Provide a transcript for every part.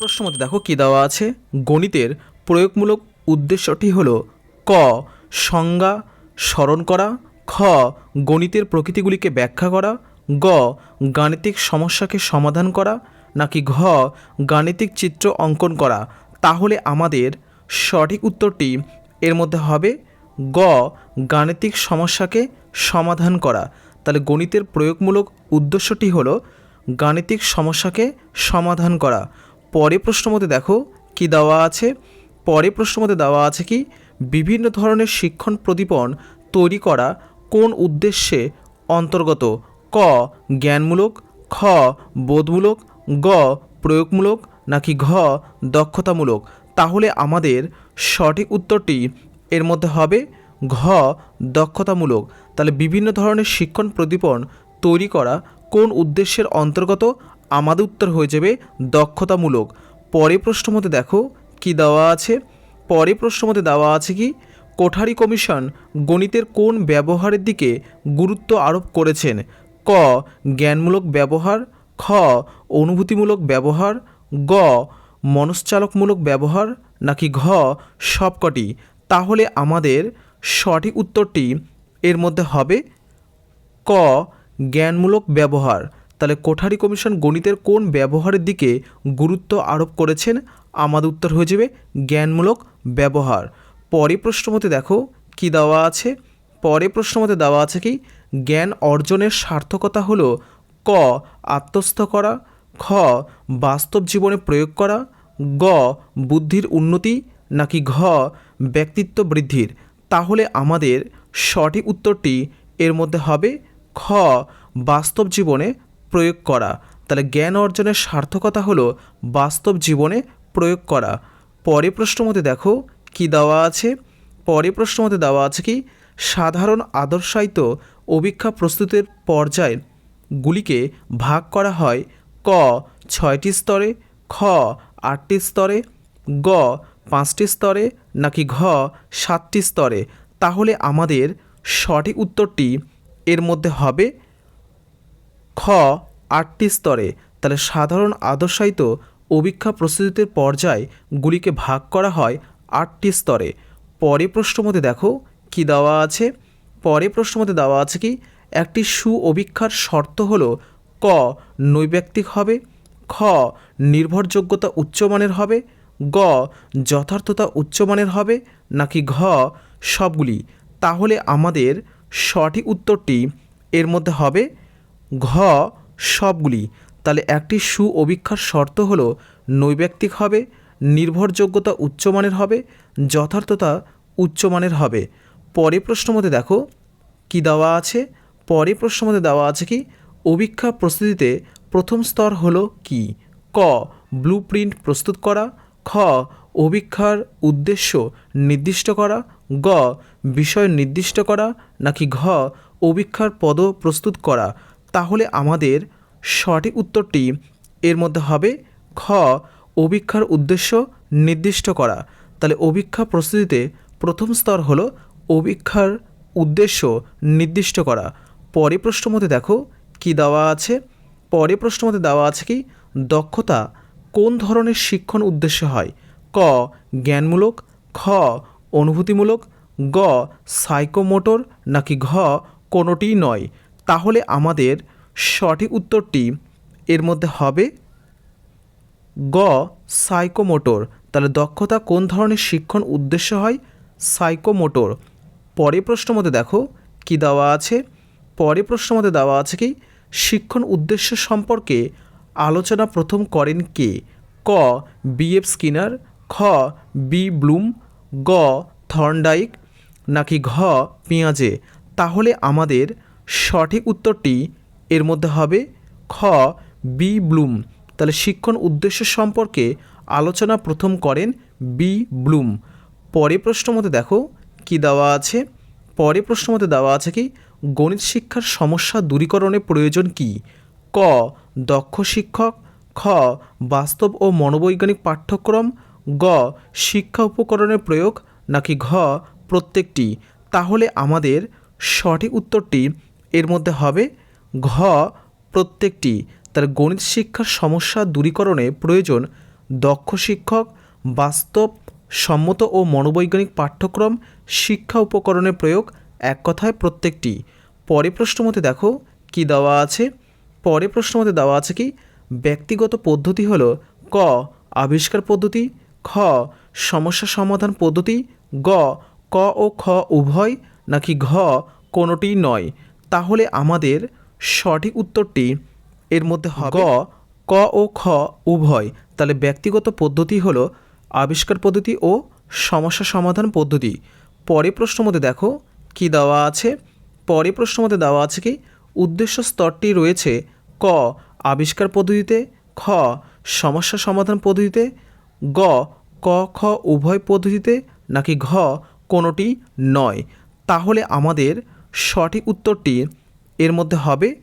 প্রশ্ন মধ্যে দেখো কী দেওয়া আছে? গণিতের প্রয়োগমূলক উদ্দেশ্যটি হল ক, সংজ্ঞা স্মরণ করা, খ, গণিতের প্রকৃতিগুলিকে ব্যাখ্যা করা, গ, গাণিতিক সমস্যাকে সমাধান করা, নাকি ঘ, গাণিতিক চিত্র অঙ্কন করা। তাহলে আমাদের সঠিক উত্তরটি এর মধ্যে হবে গ, গাণিতিক সমস্যাকে সমাধান করা। তাহলে গণিতের প্রয়োগমূলক উদ্দেশ্যটি হলো গাণিতিক সমস্যাকে সমাধান করা। পরে প্রশ্ন মধ্যে দেখো কি দেওয়া আছে? পরে প্রশ্ন মধ্যে দেওয়া আছে কি, বিভিন্ন ধরনের শিক্ষণ প্রদীপন তৈরি করা কোন উদ্দেশ্যে অন্তর্গত? ক, জ্ঞানমূলক, খ, বোধমূলক, গ, প্রয়োগমূলক, নাকি ঘ, দক্ষতামূলক? তাহলে আমাদের সঠিক উত্তরটি এর মধ্যে হবে ঘ, দক্ষতামূলক। তাহলে বিভিন্ন ধরনের শিক্ষণ প্রদীপন তৈরি করা কোন উদ্দেশ্যের অন্তর্গত আমাদের উত্তর হয়ে যাবে দক্ষতামূলক। পরে প্রশ্ন মতে দেখো, কি দেওয়া আছে? পরে প্রশ্ন মতে দেওয়া আছে কি, কোঠারি কমিশন গণিতের কোন ব্যবহারের দিকে গুরুত্ব আরোপ করেছেন? ক, জ্ঞানমূলক ব্যবহার, খ, অনুভূতিমূলক ব্যবহার, গ, মনশ্চালকমূলক ব্যবহার, নাকি ঘ, সবকটি? তাহলে আমাদের সঠিক উত্তরটি এর মধ্যে হবে ক, জ্ঞানমূলক ব্যবহার। তাহলে কোঠারি কমিশন গণিতের কোন ব্যবহারের দিকে গুরুত্ব আরোপ করেছেন? আমাদের উত্তর হয়ে যাবে, জ্ঞানমূলক ব্যবহার। পরে প্রশ্ন মতে দেখো, কি দেওয়া আছে? পরে প্রশ্ন মতে দেওয়া আছে কি, জ্ঞান অর্জনের সার্থকতা হলো ক, আত্মস্থ করা, খ, বাস্তব জীবনে প্রয়োগ করা, গ, বুদ্ধির উন্নতি, নাকি ঘ, ব্যক্তিত্ব বৃদ্ধির? তাহলে আমাদের সঠিক উত্তরটি এর মধ্যে হবে, খ, বাস্তব জীবনে প্রয়োগ করা। তাহলে জ্ঞান অর্জনের সার্থকতা হলো বাস্তব জীবনে প্রয়োগ করা। পরে প্রশ্ন মতে দেখো, কি দেওয়া আছে? পরে প্রশ্ন মতে দেওয়া আছে কি, সাধারণ আদর্শায়িত অভিক্ষা প্রস্তুতের পর্যায় গুলিকে ভাগ করা হয় ক, ছয়টি স্তরে, খ, আটটি স্তরে, গ, পাঁচটি স্তরে নাকি ঘ, সাতটি স্তরে। তাহলে আমাদের সঠিক উত্তরটি এর মধ্যে হবে খ আটটি স্তরে, তাহলে সাধারণ আদর্শায়িত অভিক্ষা প্রস্তুতির পর্যায় গুলিকে ভাগ করা হয় আটটি স্তরে। পরে প্রশ্ন মধ্যে দেখো, কি দেওয়া আছে? পরে প্রশ্ন মধ্যে দেওয়া আছে কি, একটি সু অভিক্ষার শর্ত হলো ক নৈব্যক্তিক হবে, খ নির্ভরযোগ্যতা উচ্চমানের হবে, গ যথার্থতা উচ্চমানের হবে, নাকি ঘ সবগুলি। তাহলে আমাদের সঠিক উত্তরটি এর মধ্যে হবে ঘ, সবগুলি। তাহলে একটি সু অভিক্ষার শর্ত হলো নৈব্যক্তিক হবে, নির্ভরযোগ্যতা উচ্চমানের হবে, যথার্থতা উচ্চমানের হবে। পরে প্রশ্ন মধ্যে দেখো, কি দেওয়া আছে? পরে প্রশ্ন মধ্যে দেওয়া আছে কি, অভিক্ষা প্রস্তুতিতে প্রথম স্তর হলো কি? ক ব্লু প্রিন্ট প্রস্তুত করা, খ, অভিক্ষার উদ্দেশ্য নির্দিষ্ট করা, গ, বিষয় নির্দিষ্ট করা, নাকি ঘ, অভিক্ষার পদ প্রস্তুত করা। তাহলে আমাদের সঠিক উত্তরটি এর মধ্যে হবে খ অভিক্ষার উদ্দেশ্য নির্দিষ্ট করা। তাহলে অভিক্ষা প্রস্তুতিতে প্রথম স্তর হলো অভিক্ষার উদ্দেশ্য নির্দিষ্ট করা। পরে প্রশ্ন মধ্যে দেখো কি দেওয়া আছে? পরে প্রশ্ন মধ্যে দেওয়া আছে কি, দক্ষতা কোন ধরনের শিক্ষণ উদ্দেশ্য হয়? ক, জ্ঞানমূলক, খ, অনুভূতিমূলক, গ সাইকোমোটর নাকি ঘ, কোনোটিই নয়। তাহলে আমাদের সঠিক উত্তরটি এর মধ্যে হবে গ সাইকোমোটর তাহলে দক্ষতা কোন ধরনের শিক্ষণ উদ্দেশ্য হয়? সাইকোমোটর পরে প্রশ্ন মধ্যে দেখো কি দেওয়া আছে। পরে প্রশ্ন মধ্যে দেওয়া আছে কি, শিক্ষণ উদ্দেশ্য সম্পর্কে আলোচনা প্রথম করেন কে? ক বি এফ স্কিনার খ বি ব্লুম গ থর্নডাইক নাকি ঘ, পেঁয়াজে? তাহলে আমাদের সঠিক উত্তরটি এর মধ্যে হবে খ, বি, ব্লুম। তাহলে শিক্ষণ উদ্দেশ্য সম্পর্কে আলোচনা প্রথম করেন বি, ব্লুম। পরে প্রশ্ন মতে দেখো কি দেওয়া আছে? পরে প্রশ্ন মতে দেওয়া আছে কি, গণিত শিক্ষার সমস্যা দূরীকরণের প্রয়োজন কি? ক, দক্ষ শিক্ষক। খ, বাস্তব ও মনোবৈজ্ঞানিক পাঠ্যক্রম। গ, শিক্ষা উপকরণের প্রয়োগ। নাকি ঘ, প্রত্যেকটি? তাহলে আমাদের সঠিক উত্তরটি এর মধ্যে হবে ঘ, প্রত্যেকটি তার গণিত শিক্ষার সমস্যা দূরীকরণে প্রয়োজন দক্ষ শিক্ষক, বাস্তব, সম্মত ও মনোবৈজ্ঞানিক পাঠ্যক্রম, শিক্ষা উপকরণের প্রয়োগ, এক কথায় প্রত্যেকটি। পরে প্রশ্ন মতে দেখো কি দেওয়া আছে। পরে প্রশ্ন মতে দেওয়া আছে কি, ব্যক্তিগত পদ্ধতি হলো ক, আবিষ্কার পদ্ধতি, খ, সমস্যা সমাধান পদ্ধতি, গ, ক ও খ উভয় নাকি ঘ কোনোটিই নয়। তাহলে আমাদের সঠিক উত্তরটি এর মধ্যে গ, ক ও খ উভয়। তাহলে ব্যক্তিগত পদ্ধতি হলো আবিষ্কার পদ্ধতি ও সমস্যা সমাধান পদ্ধতি। পরে প্রশ্ন মধ্যে দেখো কি দেওয়া আছে। পরে প্রশ্ন মধ্যে দেওয়া আছে কি, উদ্দেশ্য স্তরটি রয়েছে ক, আবিষ্কার পদ্ধতিতে, খ, সমস্যা সমাধান পদ্ধতিতে, গ, ক, খ উভয় পদ্ধতিতে, নাকি ঘ কোনোটি নয়। তাহলে আমাদের সঠিক উত্তরটি এর মধ্যে হবে,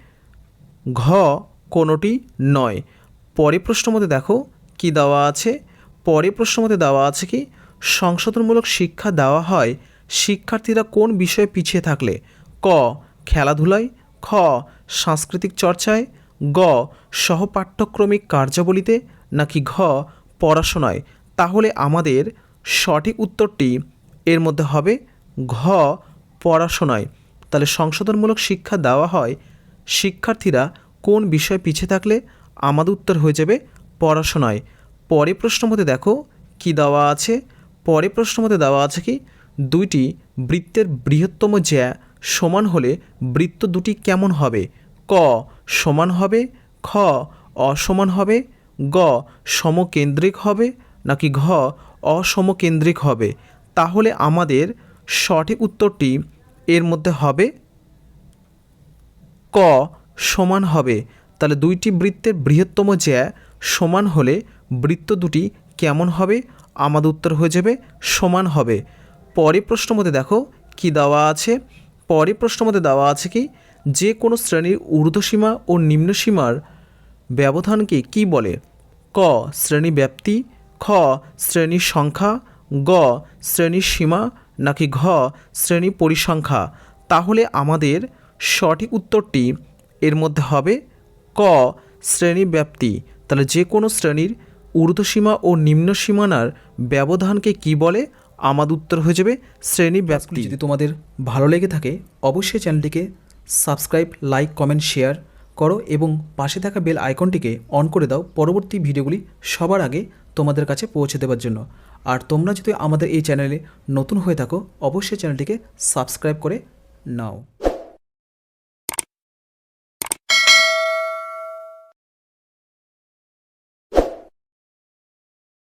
ঘ কোনোটি নয়। পরে প্রশ্ন মধ্যে দেখো কি দেওয়া আছে। পরে প্রশ্ন মধ্যে দেওয়া আছে কি, সংশোধনমূলক শিক্ষা দেওয়া হয় শিক্ষার্থীরা কোন বিষয়ে পিছিয়ে থাকলে? ক, খেলাধুলায়, খ, সাংস্কৃতিক চর্চায়, গ সহপাঠ্যক্রমিক কার্যাবলীতে, নাকি ঘ, পড়াশোনায়। তাহলে আমাদের সঠিক উত্তরটি এর মধ্যে হবে, ঘ, পড়াশোনায়। তাহলে সংশোধনমূলক শিক্ষা দেওয়া হয়, শিক্ষার্থীরা কোন বিষয়ে পিছিয়ে থাকলে আমাদের উত্তর হয়ে যাবে পড়াশোনায়। পরে প্রশ্ন মধ্যে দেখো, কি দেওয়া আছে? পরে প্রশ্ন মধ্যে দেওয়া আছে কি, দুইটি বৃত্তের বৃহত্তম জ্যা সমান হলে বৃত্ত দুটি কেমন হবে? ক সমান হবে, খ অসমান হবে, গ সমকেন্দ্রিক হবে, নাকি ঘ অসমকেন্দ্রিক হবে? তাহলে আমাদের সঠিক উত্তরটি এর মধ্যে হবে ক সমান হবে। তাহলে দুইটি বৃত্তের বৃহত্তম জ্যা সমান হলে বৃত্ত দুটি কেমন হবে? আমাদের উত্তর হয়ে যাবে সমান হবে। পরে প্রশ্ন মধ্যে দেখো কি দেওয়া আছে? পরে প্রশ্ন মধ্যে দেওয়া আছে কি? যে কোনো শ্রেণির ঊর্ধ্বসীমা ও নিম্নসীমার ব্যবধানকে কি বলে? ক শ্রেণি ব্যাপ্তি, খ শ্রেণির সংখ্যা, গ শ্রেণির সীমা নাকি ঘ শ্রেণি পরিসংখ্যা, তাহলে আমাদের সঠিক উত্তরটি এর মধ্যে হবে ক শ্রেণি ব্যাপ্তি। তাহলে যে কোনো শ্রেণির ঊর্ধ্বসীমা ও নিম্ন সীমানার ব্যবধানকে কি বলে? আমাদের উত্তর হয়ে যাবে শ্রেণি ব্যাপ্তি। যদি তোমাদের ভালো লেগে থাকে, অবশ্যই চ্যানেলটিকে সাবস্ক্রাইব, লাইক, কমেন্ট, শেয়ার করো এবং পাশে থাকা বেল আইকনটিকে অন করে দাও। পরবর্তী ভিডিওগুলি সবার আগে তোমাদের কাছে পৌঁছে দেওয়ার জন্য। আর তোমরা যদি আমাদের এই চ্যানেলে নতুন হয়ে থাকো, অবশ্যই চ্যানেলটিকে সাবস্ক্রাইব করে নাও।